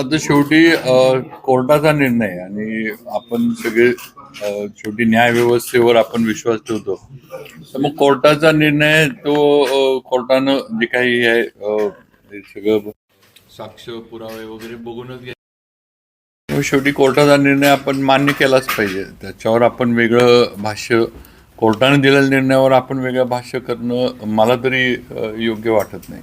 आता शेवटी कोर्टाचा निर्णय आणि आपण सगळे शेवटी न्याय व्यवस्थेवर आपण विश्वास ठेवतो. तर मग कोर्टाचा निर्णय तो कोर्टानं जे काही आहे ते सगळं साक्ष पुरावे वगैरे बघूनच शेवटी कोर्टाचा निर्णय आपण मान्य केलाच पाहिजे. त्याच्यावर आपण वेगळं भाष्य कोर्टाने दिलेल्या निर्णयावर आपण वेगळं भाष्य करणं मला तरी योग्य वाटत नाही.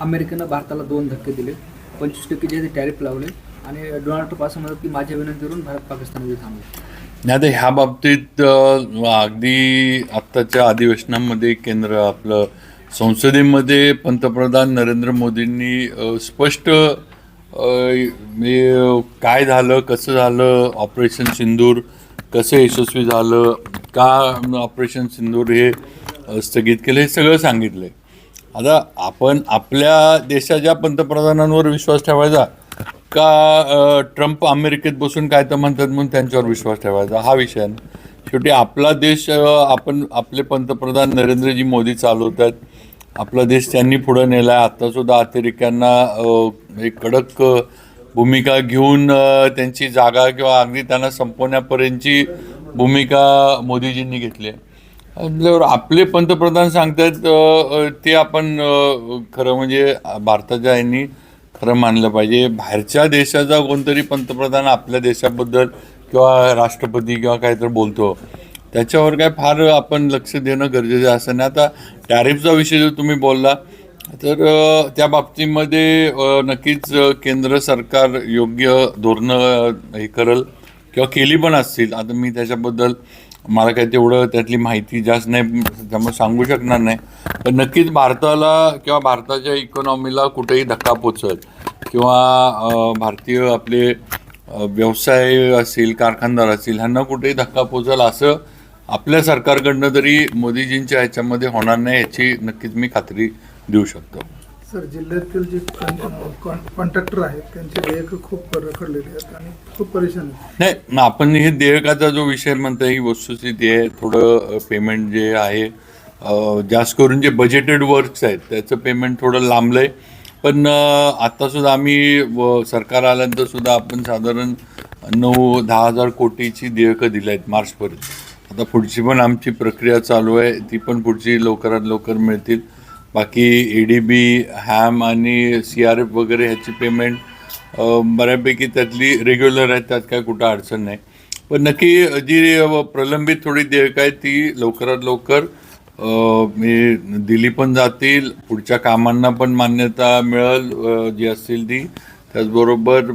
अमेरिकेनं भारताला दोन धक्के दिले. पंचवीस टक्के जे टॅरिफ लावले. आणि डोनाल्ड ट्रम्प असं म्हणत की माझ्या विनंतीवरून भारत पाकिस्तानमध्ये थांबले. नाही आता ह्या बाबतीत अगदी आत्ताच्या अधिवेशनामध्ये केंद्र आपलं संसदेमध्ये पंतप्रधान नरेंद्र मोदींनी स्पष्ट काय झालं कसं झालं ऑपरेशन सिंदूर कसं यशस्वी झालं का ऑपरेशन सिंदूर हे स्थगित केलं हे सगळं सांगितलं आहे आता आपण आपल्या देशाच्या पंतप्रधानांवर विश्वास ठेवायचा का ट्रम्प अमेरिकेत बसून काय तर म्हणतात म्हणून त्यांच्यावर विश्वास ठेवायचा? हा विषय आहे शेवटी आपला देश आपण आपले पंतप्रधान नरेंद्रजी मोदी चालवतात आपला देश त्यांनी पुढं नेला आहे आत्तासुद्धा अतिरेक्यांना एक कडक भूमिका घेऊन त्यांची जागा किंवा अगदी त्यांना संपवण्यापर्यंतची भूमिका मोदीजींनी घेतली आहे. आपले पंतप्रधान सांगतात ते आपण खरं म्हणजे भारताच्या यांनी खरं मानलं पाहिजे. बाहेरच्या देशाचा कोणतरी पंतप्रधान आपल्या देशाबद्दल किंवा राष्ट्रपती किंवा काहीतरी बोलतो. त्याच्यावर काय फार आपण लक्ष देणं गरजेचं असं नाही. आता टॅरिफचा विषय जो तुम्ही बोलला तर त्या बाबतीमध्ये नक्कीच केंद्र सरकार योग्य धोरणं हे करल किंवा केली पण असतील. आता मी त्याच्याबद्दल मला काही तेवढं त्यातली माहिती जास्त नाही त्यामुळे सांगू शकणार नाही. पण नक्कीच भारताला किंवा भारताच्या इकॉनॉमीला कुठेही धक्का पोचल किंवा भारतीय आपले व्यवसाय असेल कारखानदार असतील ह्यांना कुठेही धक्का पोचल असं आपल्या सरकारकडनं तरी मोदीजींच्या ह्याच्यामध्ये होणार नाही याची नक्कीच मी खात्री देऊ शकतो. सर जिल्ह्यातील जे कॉन्ट्रॅक्टर आहेत त्यांचे देयक खूप रखडलेले आहेत आणि खूप परेशान नाही आपण हे देयकाचा जो विषय म्हणतो ही वस्तुस्थिती आहे थोडं पेमेंट जे आहे जास्त करून जे बजेटेड वर्क्स आहेत त्याचं पेमेंट थोडं लांबलं आहे पण आत्तासुद्धा आम्ही व सरकार आल्यानंतर सुद्धा आपण साधारण नऊ दहा हजार कोटीची देयकं दिली आहेत मार्चपर्यंत. आता पुढची पण आमची प्रक्रिया चालू आहे ती पण पुढची लवकरात लवकर मिळतील. बाकी ए डी बी हॅम आणि सी आर एफ वगैरे ह्याची पेमेंट बऱ्यापैकी त्यातली रेग्युलर आहेत त्यात काय कुठं अडचण नाही. पण नक्की जी प्रलंबित थोडी देयक आहे ती लवकरात लवकर मी दिली पण जातील. पुढच्या कामांना पण मान्यता मिळेल जी असतील ती. त्याचबरोबर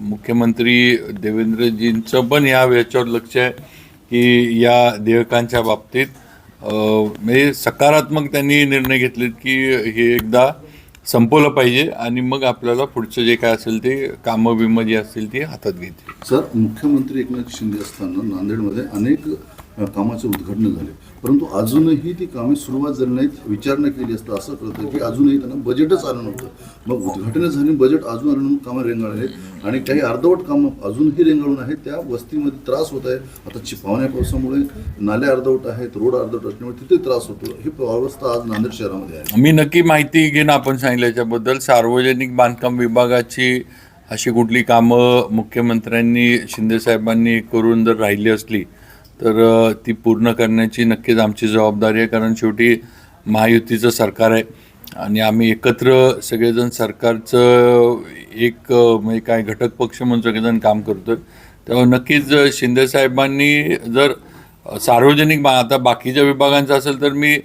मुख्यमंत्री देवेंद्रजींचं पण या याच्यावर लक्ष आहे की या देयकांच्या बाबतीत म्हणजे सकारात्मक त्यांनी निर्णय घेतलेत की हे एकदा संपवलं पाहिजे आणि मग आपल्याला पुढचं जे काय असेल ते कामं बिमं जी असतील ती हातात घेतली. सर मुख्यमंत्री एकनाथ शिंदे असताना नांदेडमध्ये अनेक कामाचे उद्घाटन झाले. परंतु अजूनही ती कामे सुरुवात झाली नाहीत विचारणा केली असता असं कळतं की अजूनही त्यांना बजेटच आलं नव्हतं. मग उद्घाटनं झाली बजेट अजून आलं म्हणून कामं रेंगाळले आहेत. आणि काही अर्धवट कामं अजूनही रेंगाळून आहेत त्या वस्तीमध्ये त्रास होत आहे. आता चिपावण्या पावसामुळे नाल्या अर्धवट आहेत रोड अर्धवट असल्यामुळे तिथे त्रास होतो. ही अवस्था आज नांदेड शहरामध्ये आहे. मी नक्की माहिती घेईन आपण सांगितलं याच्याबद्दल. सार्वजनिक बांधकाम विभागाची अशी कुठली कामं मुख्यमंत्र्यांनी शिंदेसाहेबांनी करून जर राहिली असली तर ती पूर्ण करण्याची नक्कीच आमची जबाबदारी आहे. कारण शेवटी महायुतीचं सरकार आहे. आणि आम्ही एकत्र सगळेजण सरकारचं एक म्हणजे काय घटक पक्ष म्हणून सगळेजण काम करतोय. तेव्हा नक्कीच शिंदेसाहेबांनी जर सार्वजनिक आता बाकीच्या विभागांचं असेल तर मी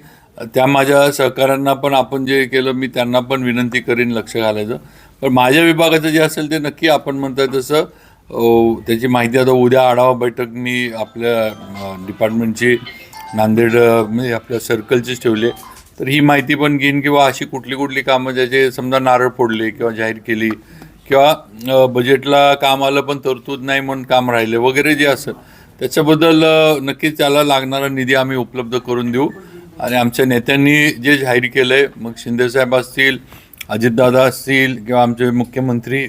त्या माझ्या सहकाऱ्यांना पण आपण जे केलं मी त्यांना पण विनंती करीन लक्ष घालायचं. पण माझ्या विभागाचं जे असेल ते नक्की आपण म्हणताय तसं त्याची माहिती आता उद्या आढावा बैठक मी आपल्या डिपार्टमेंटची नांदेड म्हणजे आपल्या सर्कलचीच ठेवली तर ही माहिती पण घेईन किंवा अशी कुठली कुठली कामं ज्याचे समजा नारळ फोडले किंवा जाहीर केली किंवा बजेटला काम आलं पण तरतूद नाही म्हणून काम राहिले वगैरे जे असं त्याच्याबद्दल नक्कीच त्याला लागणारा निधी आम्ही उपलब्ध करून देऊ. आणि आमच्या नेत्यांनी जे जाहीर केलं आहे मग शिंदेसाहेब असतील अजितदादा असतील किंवा आमचे मुख्यमंत्री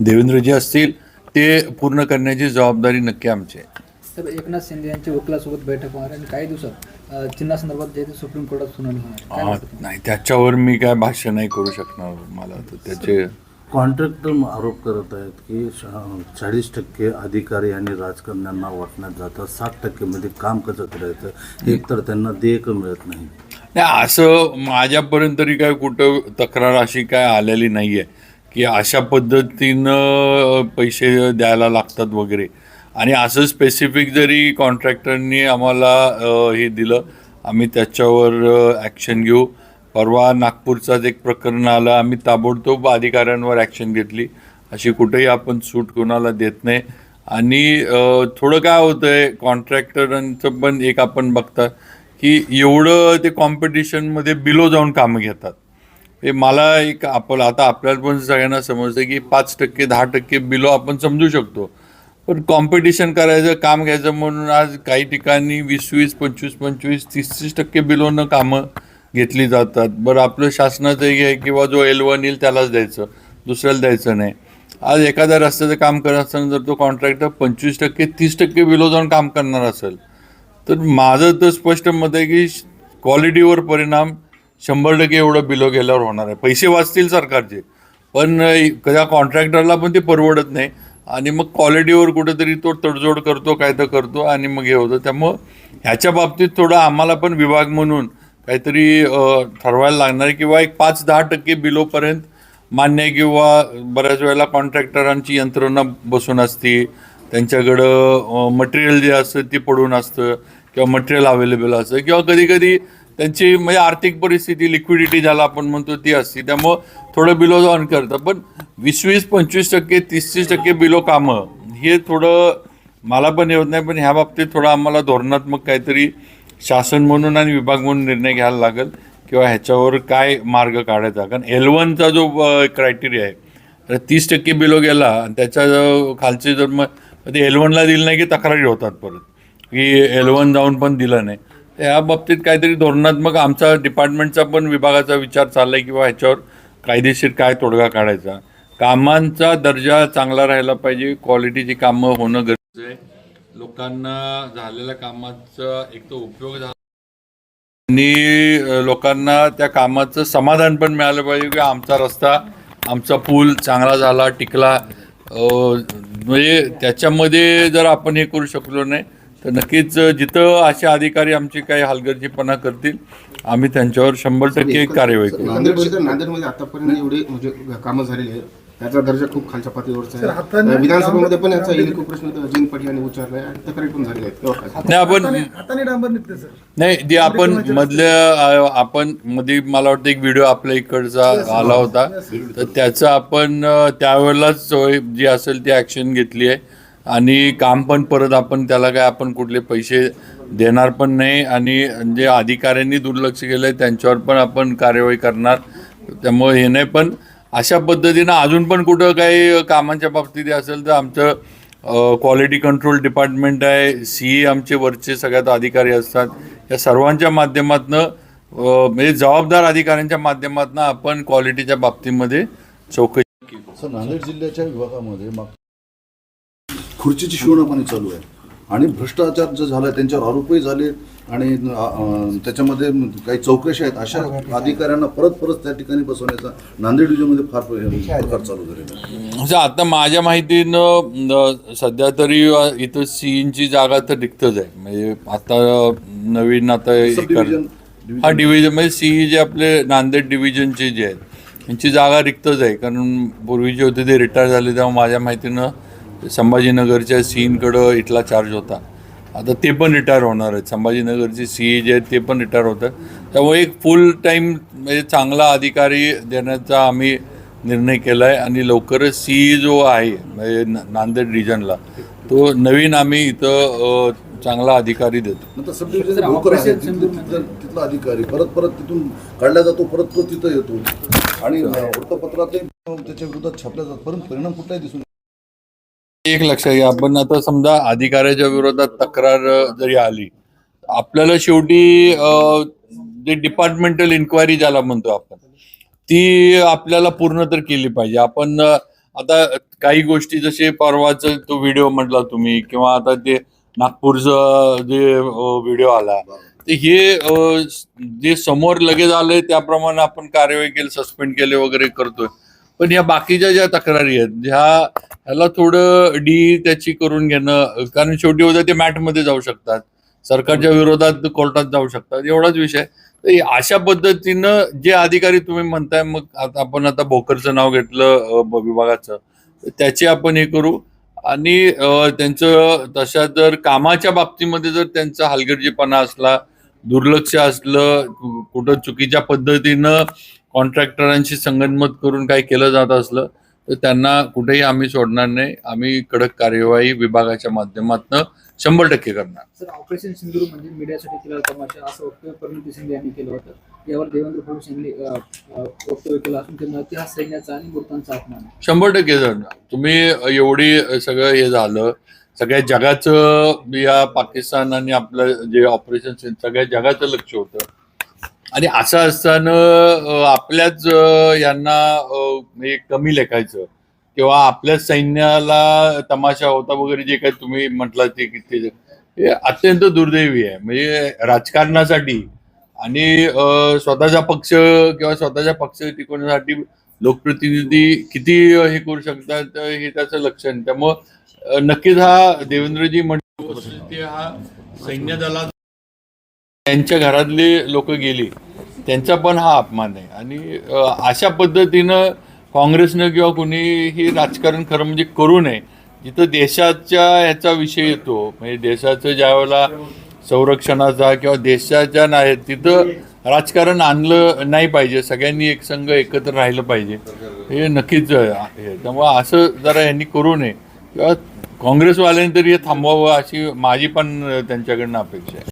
देवेंद्रजी असतील ते पूर्ण करण्याची जबाबदारी नक्की आमची आहे तर एकनाथ शिंदे यांच्या वकिलासोबत बैठक होणार आणि काही दिवसात चिन्हासंदर्भात जे ते सुप्रीम कोर्टात सुनावणी होणार आहे. काय वाटतं तुम्हाला? नाही त्याच्यावर मी काय भाष्य नाही करू शकणार मला तर त्याचे कॉन्ट्रॅक्टर आरोप करत आहेत की चाळीस टक्के अधिकारी आणि राजकारण्यांना वाटण्यात जातात साठ टक्केमध्ये काम कसं करायचं एक तर त्यांना देयक मिळत नाही नाही असं माझ्यापर्यंत तरी काय कुठं तक्रार अशी काय आलेली नाही आहे की अशा पद्धतीनं पैसे द्यायला लागतात वगैरे. आणि असं स्पेसिफिक जरी कॉन्ट्रॅक्टरनी आम्हाला हे दिलं आम्ही त्याच्यावर ॲक्शन घेऊ. परवा नागपूरचाच एक प्रकरण आलं आम्ही ताबडतोब अधिकाऱ्यांवर ॲक्शन घेतली. अशी कुठेही आपण सूट कोणाला देत नाही. आणि थोडं काय होतं आहे कॉन्ट्रॅक्टरांचं पण एक आपण बघता की एवढं ते कॉम्पिटिशनमध्ये बिलो जाऊन कामं घेतात. हे मला एक आपण आता आपल्याला पण सगळ्यांना समजतं की पाच टक्के दहा टक्के बिलो आपण समजू शकतो. पण कॉम्पिटिशन करायचं काम घ्यायचं म्हणून आज काही ठिकाणी वीस वीस पंचवीस पंचवीस तीस तीस टक्के बिलोनं कामं घेतली जातात. बरं आपलं शासनाचं हे आहे किंवा जो एल वन येईल त्यालाच द्यायचं दुसऱ्याला द्यायचं नाही. आज एखाद्या रस्त्याचं काम करत असताना जर तो कॉन्ट्रॅक्टर पंचवीस टक्के तीस टक्के बिलो जाऊन काम करणार असेल तर माझं तर स्पष्ट मत आहे की क्वालिटीवर परिणाम शंभर टक्के एवढं बिलो गेल्यावर होणार आहे. पैसे वाचतील सरकारचे पण कदा कॉन्ट्रॅक्टरला पण ते परवडत नाही. आणि मग क्वालिटीवर कुठेतरी तो तडजोड करतो काय तर करतो आणि मग हे होतं. त्यामुळं ह्याच्या बाबतीत थोडं आम्हाला पण विभाग म्हणून काहीतरी ठरवायला लागणार आहे किंवा एक पाच दहा टक्के बिलोपर्यंत मान्य किंवा बऱ्याच वेळेला कॉन्ट्रॅक्टरांची यंत्रणा बसून असते. त्यांच्याकडं मटेरियल जे असतं ते पडून असतं किंवा मटेरियल अवेलेबल असतं किंवा कधी कधी त्यांची म्हणजे आर्थिक परिस्थिती लिक्विडिटी ज्याला आपण म्हणतो ती असते. त्यामुळं थोडं बिलो ऑन करतं पण वीस वीस पंचवीस टक्के तीस तीस टक्के बिलो कामं हे थोडं मला पण येत नाही. पण ह्या बाबतीत थोडं आम्हाला धोरणात्मक काहीतरी शासन म्हणून आणि विभाग म्हणून निर्णय घ्यायला लागेल किंवा ह्याच्यावर काय मार्ग काढायचा. कारण एल वनचा जो क्रायटेरिया आहे तर तीस टक्के बिलो गेला आणि त्याच्या खालचे जर मग ते एल वनला दिलं नाही की तक्रारी होतात परत. की एल वन जाऊन पण दिलं नाही. त्या बाबतीत काहीतरी धोरणात्मक आमचा डिपार्टमेंटचा पण विभागाचा विचार चालला आहे किंवा ह्याच्यावर कायदेशीर काय तोडगा काढायचा. कामांचा दर्जा चांगला राहायला पाहिजे क्वालिटीची कामं होणं गरजेचं आहे. लोकांना झालेल्या कामाचा एक तर उपयोग झाला. आणि लोकांना त्या कामाचं समाधान पण मिळालं पाहिजे की आमचा रस्ता आमचा पूल चांगला झाला टिकला. म्हणजे त्याच्यामध्ये जर आपण हे करू शकलो नाही तर नक्कीच जिथं असे अधिकारी आमची काही हलगर्जीपणा करतील आम्ही त्यांच्यावर शंभर टक्के कार्यवाही करू. नांदेडमध्ये आतापर्यंत एवढे म्हणजे कामं झालेली आहेत. त्याचा दर्जा खूप खालच्या पातळीवरचा आहे. विधानसभेमध्ये पण याचा इनिको प्रश्न अजिंक पाटील यांनी उच्चारला आहे आणि तक्रारी पण झालेल्या आहेत? नाही आपण हाताने हाताने डांबर निघते सर. नाही जे आपण मधल्या आपण मध्ये मला वाटतं एक व्हिडिओ आपल्या इकडचा आला होता. तर त्याचं आपण त्यावेळेलाच सोय जी असेल ती ॲक्शन घेतली आहे. आणि काम पण परत आपण त्याला काय आपण कुठले पैसे देणार पण नाही आणि जे अधिकाऱ्यांनी दुर्लक्ष केलं आहे त्यांच्यावर पण आपण कार्यवाही करणार. त्यामुळे हे नाही पण अशा पद्धतीनं अजून पण कुठं काही कामांच्या बाबतीत असेल तर आमचं क्वालिटी कंट्रोल डिपार्टमेंट आहे सी आमचे वरचे सगळ्यात अधिकारी असतात. या सर्वांच्या माध्यमातनं म्हणजे जबाबदार अधिकाऱ्यांच्या माध्यमातनं आपण क्वालिटीच्या बाबतीमध्ये चौकशी सर नांदेड जिल्ह्याच्या विभागामध्ये मग खुर्चीची शिवणापाणी चालू आहे. आणि भ्रष्टाचार जो झाला त्यांच्यावर आरोपही झाले आणि त्याच्यामध्ये काही चौकशी आहेत अशा अधिकाऱ्यांना परत परत त्या ठिकाणी बसवण्याचा नांदेड डिव्हिजनमध्ये फार प्रकार चालू झालेला आहे. म्हणजे आता माझ्या माहितीनं सध्या तरी इथं सीईंची जागा तर रिक्तच आहे. म्हणजे आता नवीन आता हे हा डिव्हिजन म्हणजे सीई जे आपले नांदेड डिव्हिजनचे जे आहेत यांची जागा रिक्तच आहे. कारण पूर्वी जे होते ते रिटायर झाले तेव्हा माझ्या माहितीनं संभाजीनगरच्या सीनकडं इथला चार्ज होता. आता ते पण रिटायर होणार आहेत. संभाजीनगरचे सीई जे आहेत ते पण रिटायर होत आहेत. त्यामुळे एक फुल टाईम म्हणजे चांगला अधिकारी देण्याचा आम्ही निर्णय केला आहे आणि लवकरच सीई जो आहे म्हणजे नांदेड रिजनला तो नवीन आम्ही इथं चांगला अधिकारी देतो. म्हणजे तिथला अधिकारी परत परत तिथून काढला जातो परत तो तिथं येतो. आणि वृत्तपत्रातही त्याच्या विरोधात छापल्या जातात परंतु परिणाम कुठलाही दिसून एक लक्षात घ्या. आपण आता समजा अधिकाऱ्याच्या विरोधात तक्रार जरी आली आपल्याला शेवटी जे डिपार्टमेंटल इन्क्वायरी ज्याला म्हणतो आपण ती आपल्याला पूर्ण तर केली पाहिजे. आपण आता काही गोष्टी जसे परवाच तो व्हिडिओ म्हटला तुम्ही किंवा आता ते नागपूरचं जे व्हिडिओ आला ते हे जे समोर लगेच आलंय त्याप्रमाणे आपण कार्यवाही केली सस्पेंड केले वगैरे करतोय. पण या बाकीच्या ज्या तक्रारी आहेत ह्या ह्याला थोडं डी त्याची करून घेणं कारण शेवटी उद्या ते मॅटमध्ये जाऊ शकतात. सरकारच्या विरोधात कोर्टात जाऊ शकतात. एवढाच विषय. तर अशा पद्धतीनं जे अधिकारी तुम्ही म्हणताय मग आता आपण आता भोकरचं नाव घेतलं विभागाचं. त्याचे त्याची आपण हे करू. आणि त्यांचं तशा जर कामाच्या बाबतीमध्ये जर त्यांचा हलगर्जीपणा असला दुर्लक्ष असलं कुठं चुकीच्या पद्धतीनं कॉन्ट्रॅक्टरांशी संगनमत करून काही केलं जात असलं तर त्यांना कुठेही आम्ही सोडणार नाही. आम्ही कडक कार्यवाही विभागाच्या माध्यमातून शंभर टक्के करणार. सर ऑपरेशन सिंधूर म्हणजे मीडियासाठी केलेला तमाशा असं वक्तव्य परिणिती शिंदे यांनी केलं होतं. यावर देवेंद्र फडणवीस यांनी वक्तव्य केलं असून त्यांना इतिहास सैन्याचा आणि मृतांचा अपमान. शंभर टक्के जर तुम्ही एवढी सगळं हे झालं सगळ्या जगाचं या पाकिस्तान आणि आपलं जे ऑपरेशन सगळ्या जगाचं लक्ष होतं. आणि असं असताना आपल्याच यांना हे कमी लेखायचं. किंवा आपल्याच सैन्याला तमाशा होता वगैरे जे काही तुम्ही म्हटलं ते किती हे अत्यंत दुर्दैवी आहे. म्हणजे राजकारणासाठी आणि स्वतःचा पक्ष किंवा स्वतःच्या पक्ष टिकवण्यासाठी लोकप्रतिनिधी किती हे करू शकतात हे त्याचं लक्षण. त्यामुळं नक्कीच हा देवेंद्रजी म्हणजे हा सैन्य दलात त्यांच्या घरातले लोक गेली त्यांचा पण हा अपमान आहे. आणि अशा पद्धतीनं काँग्रेसनं किंवा कुणीही राजकारण खरं म्हणजे करू नये. जिथं देशाच्या ह्याचा विषय येतो म्हणजे देशाचं ज्या वेळेला संरक्षणाचा किंवा देशाच्या नाही तिथं राजकारण आणलं नाही पाहिजे. सगळ्यांनी एक संघ एकत्र राहिलं पाहिजे. हे नक्कीच आहे. त्यामुळं असं जरा यांनी करू नये. किंवा काँग्रेसवाल्यांनी तरी हे थांबवावं अशी माझी पण त्यांच्याकडनं अपेक्षा आहे.